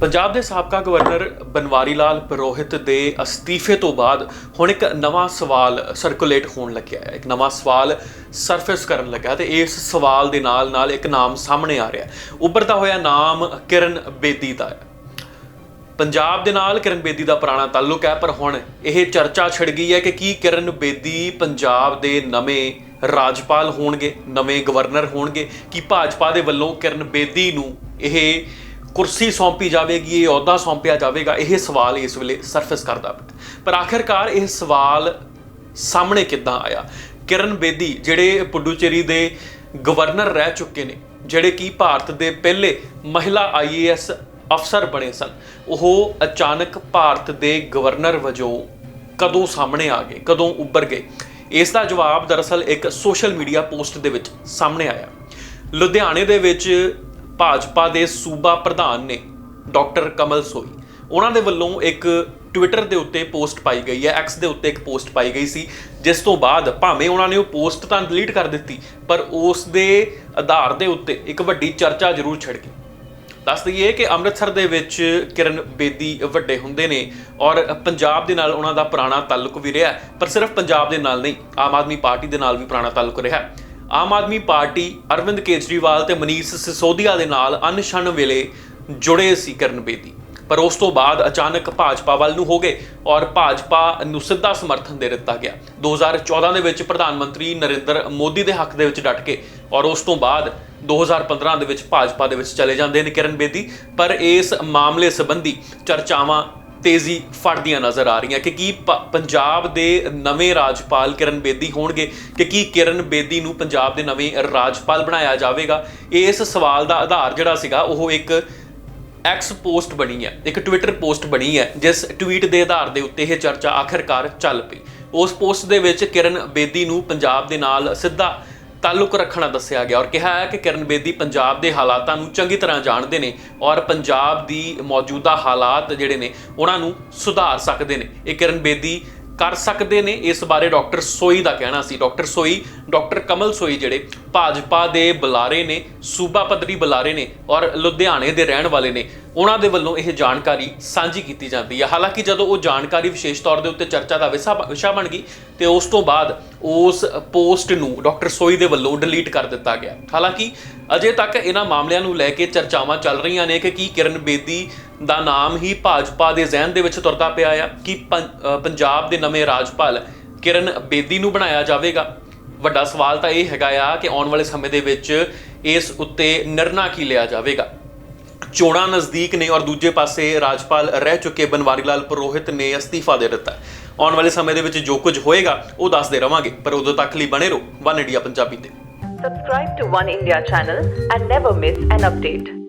ਪੰਜਾਬ ਦੇ ਸਾਬਕਾ ਗਵਰਨਰ ਬਨਵਾਰੀ ਲਾਲ ਪੁਰੋਹਿਤ ਦੇ ਅਸਤੀਫੇ ਤੋਂ ਬਾਅਦ ਹੁਣ ਇੱਕ ਨਵਾਂ ਸਵਾਲ ਸਰਕੂਲੇਟ ਹੋਣ ਲੱਗਿਆ ਹੈ। ਇੱਕ ਨਵਾਂ ਸਵਾਲ ਸਰਫੇਸ ਕਰਨ ਲੱਗਾ ਤੇ ਇਸ ਸਵਾਲ ਦੇ ਨਾਲ ਨਾਲ ਇੱਕ ਨਾਮ ਸਾਹਮਣੇ ਆ ਰਿਹਾ ਹੈ। ਉੱਭਰਦਾ ਹੋਇਆ ਨਾਮ ਕਿਰਨ ਬੇਦੀ ਦਾ ਹੈ। ਪੰਜਾਬ ਦੇ ਨਾਲ ਕਿਰਨ ਬੇਦੀ ਦਾ ਪੁਰਾਣਾ ਤਾਲੁਕ ਹੈ, ਪਰ ਹੁਣ ਇਹ ਚਰਚਾ ਛਿੜ ਗਈ ਹੈ ਕਿ ਕੀ ਕਿਰਨ ਬੇਦੀ ਪੰਜਾਬ ਦੇ ਨਵੇਂ ਰਾਜਪਾਲ ਹੋਣਗੇ, ਨਵੇਂ ਗਵਰਨਰ ਹੋਣਗੇ, ਕੀ ਭਾਜਪਾ ਦੇ ਵੱਲੋਂ ਕਿਰਨ ਬੇਦੀ ਨੂੰ ਇਹ ਕੁਰਸੀ ਸੌਂਪੀ ਜਾਵੇਗੀ, ਇਹ ਅਹੁਦਾ ਸੌਂਪਿਆ ਜਾਵੇਗਾ, ਇਹ ਸਵਾਲ ਇਸ ਵੇਲੇ ਸਰਫੇਸ ਕਰਦਾ ਪਿਆ। ਪਰ ਆਖਿਰਕਾਰ ਇਹ ਸਵਾਲ ਸਾਹਮਣੇ ਕਿੱਦਾਂ ਆਇਆ? ਕਿਰਨ ਬੇਦੀ, ਜਿਹੜੇ ਪੁਡੂਚੇਰੀ ਦੇ ਗਵਰਨਰ ਰਹਿ ਚੁੱਕੇ ਨੇ, ਜਿਹੜੇ ਕਿ ਭਾਰਤ ਦੇ ਪਹਿਲੇ ਮਹਿਲਾ ਆਈਏਐਸ ਅਫਸਰ ਬਣੇ ਸਨ, ਉਹ ਅਚਾਨਕ ਭਾਰਤ ਦੇ ਗਵਰਨਰ ਵਜੋਂ ਕਦੋਂ ਸਾਹਮਣੇ ਆ ਗਏ, ਕਦੋਂ ਉੱਭਰ ਗਏ? ਇਸ ਦਾ ਜਵਾਬ ਦਰਅਸਲ ਇੱਕ ਸੋਸ਼ਲ ਮੀਡੀਆ ਪੋਸਟ ਦੇ ਵਿੱਚ ਸਾਹਮਣੇ ਆਇਆ। ਲੁਧਿਆਣੇ ਦੇ ਵਿੱਚ ਭਾਜਪਾ ਦੇ ਸੂਬਾ ਪ੍ਰਧਾਨ ਨੇ ਡਾਕਟਰ ਕਮਲ ਸੋਈ। ਉਹਨਾਂ ਦੇ ਵੱਲੋਂ ਇੱਕ ਟਵਿੱਟਰ ਦੇ ਉੱਤੇ ਪੋਸਟ ਪਾਈ ਗਈ ਹੈ ਐਕਸ ਦੇ ਉੱਤੇ ਇੱਕ ਪੋਸਟ ਪਾਈ ਗਈ ਸੀ, ਜਿਸ ਤੋਂ ਬਾਅਦ ਭਾਵੇਂ ਉਹਨਾਂ ਨੇ ਉਹ ਪੋਸਟ ਤਾਂ ਡਿਲੀਟ ਕਰ ਦਿੱਤੀ, ਪਰ ਉਸ ਦੇ ਆਧਾਰ ਦੇ ਉੱਤੇ ਇੱਕ ਵੱਡੀ ਚਰਚਾ ਜ਼ਰੂਰ ਛਿੜ ਗਈ ਦੱਸ ਦਈਏ ਕਿ ਅੰਮ੍ਰਿਤਸਰ ਦੇ ਵਿੱਚ ਕਿਰਨ ਬੇਦੀ ਵੱਡੇ ਹੁੰਦੇ ਨੇ ਔਰ ਪੰਜਾਬ ਦੇ ਨਾਲ ਉਹਨਾਂ ਦਾ ਪੁਰਾਣਾ ਤਾਲੁਕ ਵੀ ਰਿਹਾ ਪਰ ਸਿਰਫ ਪੰਜਾਬ ਦੇ ਨਾਲ ਨਹੀਂ, ਆਮ ਆਦਮੀ ਪਾਰਟੀ ਦੇ ਨਾਲ ਵੀ ਪੁਰਾਣਾ ਤਾਲੁਕ ਰਿਹਾ ਆਮ ਆਦਮੀ ਪਾਰਟੀ ਅਰਵਿੰਦ ਕੇਜਰੀਵਾਲ ਤੇ ਮਨੀਸ਼ ਸਿਸੋਦੀਆ ਦੇ ਨਾਲ ਅਨਸ਼ਨ ਵੇਲੇ ਜੁੜੇ ਸੀ ਕਿਰਨ ਬੇਦੀ। ਪਰ ਉਸ ਤੋਂ ਬਾਅਦ ਅਚਾਨਕ ਭਾਜਪਾ ਵੱਲ ਨੂੰ ਹੋ ਗਏ ਔਰ ਭਾਜਪਾ ਨੂੰ ਸਿੱਧਾ ਸਮਰਥਨ ਦੇ ਦਿੱਤਾ ਗਿਆ। 2014 ਦੇ ਵਿੱਚ ਪ੍ਰਧਾਨ ਮੰਤਰੀ ਨਰਿੰਦਰ ਮੋਦੀ ਦੇ ਹੱਕ ਦੇ ਵਿੱਚ ਡਟ ਕੇ ਔਰ ਉਸ ਤੋਂ ਬਾਅਦ 2015 ਦੇ ਵਿੱਚ ਭਾਜਪਾ ਦੇ ਵਿੱਚ ਚਲੇ ਜਾਂਦੇ ਨੇ ਕਿਰਨ ਬੇਦੀ। ਪਰ ਇਸ ਮਾਮਲੇ ਸੰਬੰਧੀ ਚਰਚਾਵਾਂ ਤੇਜ਼ੀ ਫੜਦੀਆਂ ਨਜ਼ਰ ਆ ਰਹੀਆਂ ਕਿ ਕੀ ਪ- ਪੰਜਾਬ ਦੇ ਨਵੇਂ ਰਾਜਪਾਲ ਕਿਰਨ ਬੇਦੀ ਹੋਣਗੇ, ਕਿ ਕੀ ਕਿਰਨ ਬੇਦੀ ਨੂੰ ਪੰਜਾਬ ਦੇ ਨਵੇਂ ਰਾਜਪਾਲ ਬਣਾਇਆ ਜਾਵੇਗਾ? ਇਸ ਸਵਾਲ ਦਾ ਆਧਾਰ ਜਿਹੜਾ ਸੀਗਾ, ਉਹ ਇੱਕ ਐਕਸ ਪੋਸਟ ਬਣੀ ਹੈ, ਇੱਕ ਟਵਿੱਟਰ ਪੋਸਟ ਬਣੀ ਹੈ, ਜਿਸ ਟਵੀਟ ਦੇ ਆਧਾਰ ਦੇ ਉੱਤੇ ਇਹ ਚਰਚਾ ਆਖਰਕਾਰ ਚੱਲ ਪਈ। ਉਸ ਪੋਸਟ ਦੇ ਵਿੱਚ ਕਿਰਨ ਬੇਦੀ ਨੂੰ ਪੰਜਾਬ ਦੇ ਨਾਲ ਸਿੱਧਾ ਤਾਲੁਕ ਰੱਖਣਾ ਦੱਸਿਆ ਗਿਆ ਔਰ ਕਿਹਾ ਹੈ ਕਿ ਕਿਰਨ ਬੇਦੀ ਪੰਜਾਬ ਦੇ ਹਾਲਾਤਾਂ ਨੂੰ ਚੰਗੀ ਤਰ੍ਹਾਂ ਜਾਣਦੇ ਨੇ ਔਰ ਪੰਜਾਬ ਦੀ ਮੌਜੂਦਾ ਹਾਲਾਤ ਜਿਹੜੇ ਨੇ ਉਹਨਾਂ ਨੂੰ ਸੁਧਾਰ ਸਕਦੇ ਨੇ। ਇਹ ਕਿਰਨ ਬੇਦੀ ਕਰ ਸਕਦੇ ਨੇ। ਇਸ ਬਾਰੇ ਡਾਕਟਰ ਸੋਈ ਦਾ ਕਹਿਣਾ ਸੀ। ਡਾਕਟਰ ਸੋਈ, ਡਾਕਟਰ ਕਮਲ ਸੋਈ ਜਿਹੜੇ ਭਾਜਪਾ ਦੇ ਬੁਲਾਰੇ ਨੇ, ਸੂਬਾ ਪੱਧਰੀ ਬੁਲਾਰੇ ਨੇ ਔਰ ਲੁਧਿਆਣੇ ਦੇ ਰਹਿਣ ਵਾਲੇ ਨੇ, ਉਹਨਾਂ ਦੇ ਵੱਲੋਂ ਇਹ ਜਾਣਕਾਰੀ ਸਾਂਝੀ ਕੀਤੀ ਜਾਂਦੀ ਹੈ। ਹਾਲਾਂਕਿ ਜਦੋਂ ਉਹ ਜਾਣਕਾਰੀ ਵਿਸ਼ੇਸ਼ ਤੌਰ ਦੇ ਉੱਤੇ ਚਰਚਾ ਦਾ ਵਿਸ਼ਾ ਵਿਸ਼ਾ ਬਣ ਗਈ, ਤੇ ਉਸ ਤੋਂ ਬਾਅਦ ਉਸ ਪੋਸਟ ਨੂੰ ਡਾਕਟਰ ਸੋਈ ਦੇ ਵੱਲੋਂ ਡਿਲੀਟ ਕਰ ਦਿੱਤਾ ਗਿਆ। ਹਾਲਾਂਕਿ ਅਜੇ ਤੱਕ ਇਹਨਾਂ ਮਾਮਲਿਆਂ ਨੂੰ ਲੈ ਕੇ ਚਰਚਾਵਾਂ ਚੱਲ ਰਹੀਆਂ ਨੇ ਕਿ ਕੀ ਕਿਰਨ ਬੇਦੀ ਦਾ ਨਾਮ ਹੀ ਭਾਜਪਾ ਦੇ ਜ਼ਿਹਨ ਦੇ ਵਿੱਚ ਤੁਰਦਾ ਪਿਆ ਆ, ਕਿ ਪੰ- ਪੰਜਾਬ ਦੇ ਨਵੇਂ ਰਾਜਪਾਲ ਕਿਰਨ ਬੇਦੀ ਨੂੰ ਬਣਾਇਆ ਜਾਵੇਗਾ? ਵੱਡਾ ਸਵਾਲ ਤਾਂ ਇਹ ਹੈਗਾ ਆ ਕਿ ਆਉਣ ਵਾਲੇ ਸਮੇਂ ਦੇ ਵਿੱਚ ਇਸ ਉੱਤੇ ਨਿਰਣਾ ਕੀ ਲਿਆ ਜਾਵੇਗਾ? ਚੋਣਾਂ ਨਜ਼ਦੀਕ ਨੇ ਔਰ ਦੂਜੇ ਪਾਸੇ ਰਾਜਪਾਲ ਰਹਿ ਚੁੱਕੇ ਬਨਵਾਰੀ ਲਾਲ ਪੁਰੋਹਿਤ ਨੇ ਅਸਤੀਫਾ ਦੇ ਦਿੱਤਾ। ਆਉਣ ਵਾਲੇ ਸਮੇਂ ਦੇ ਵਿੱਚ ਜੋ ਕੁਝ ਹੋਏਗਾ, ਉਹ ਦੱਸਦੇ ਰਵਾਂਗੇ, ਪਰ ਉਦੋਂ ਤੱਕ ਲਈ ਬਣੇ ਰਹੋ ਵਨ ਇੰਡੀਆ ਪੰਜਾਬੀ ਤੇ। Subscribe to One India channel and never miss an update.